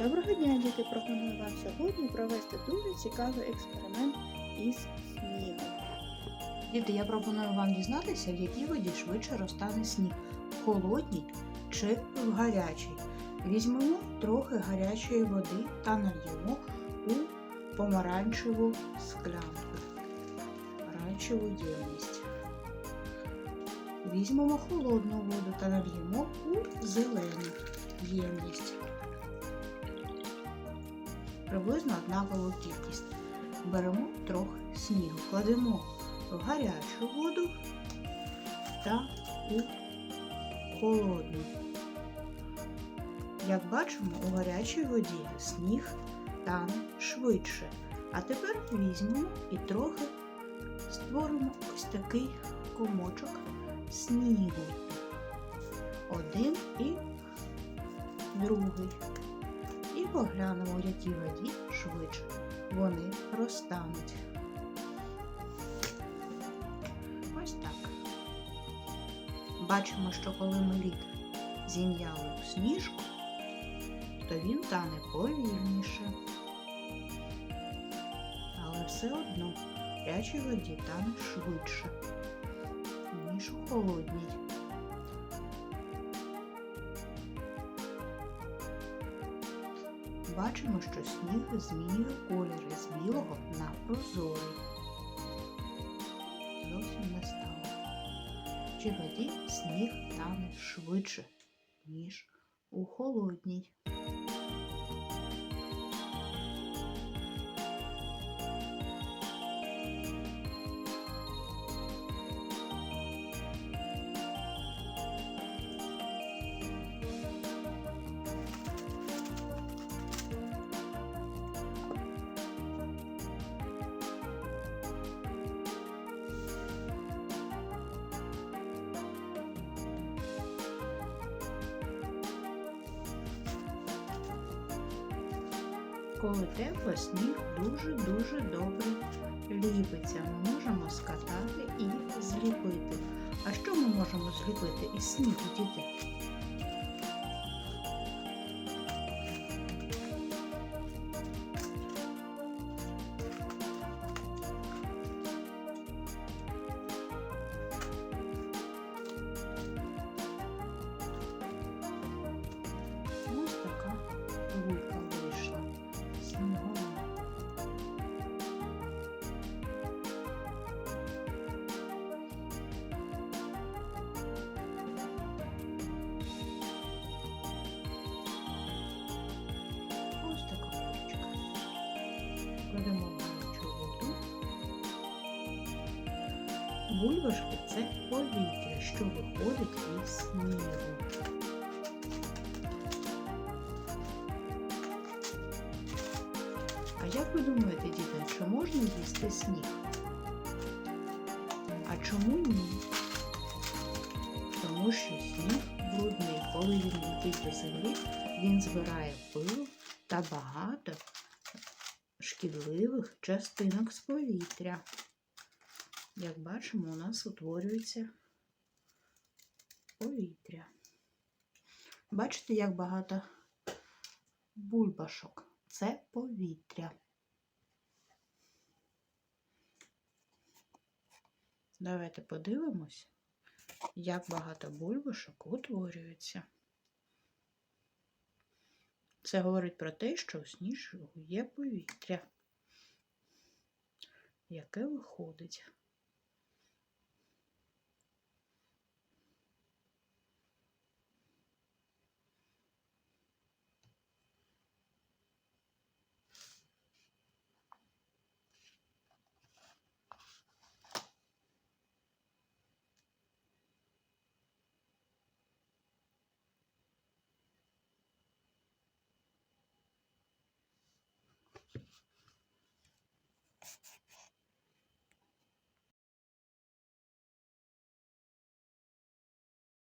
Доброго дня, діти! Пропоную вам сьогодні провести дуже цікавий експеримент із снігом. Діти, я пропоную вам дізнатися, в якій воді швидше розтане сніг в холодній чи в гарячій. Візьмемо трохи гарячої води та нальємо у помаранчеву склянку, помаранчеву ємність. Візьмемо холодну воду та нальємо у зелену ємність. Приблизно однакову кількість. Беремо трохи снігу, кладемо в гарячу воду та у холодну. Як бачимо, у гарячій воді сніг тане швидше. А тепер візьмемо і трохи створимо ось такий комочок снігу. Один і другий. Поглянемо, в якій воді швидше вони розтануть. Ось так. Бачимо, що коли ми лід зім'яли у сніжку, то він тане повільніше. Але все одно в гарячій воді тане швидше, ніж у холодній. Бачимо, що сніг змінює кольори з білого на прозорий. Зовсім не стало. Чи воді сніг тане швидше, ніж у холодній. Коли тепло, сніг дуже-дуже добре ліпиться. Ми можемо скатати і зліпити. А що ми можемо зліпити із снігу, діти? В гарячу воду. Бульбашки це повітря, що виходить із снігу. А як ви думаєте, діти, чи можна їсти сніг? А чому ні? Тому що сніг брудний, коли він летить до землі, він збирає пил та багато шкідливих частинок з повітря. Як бачимо, у нас утворюється повітря. Бачите, як багато бульбашок? Це повітря. Давайте подивимось, як багато бульбашок утворюється. Це говорить про те, що у сніжку є повітря, яке виходить.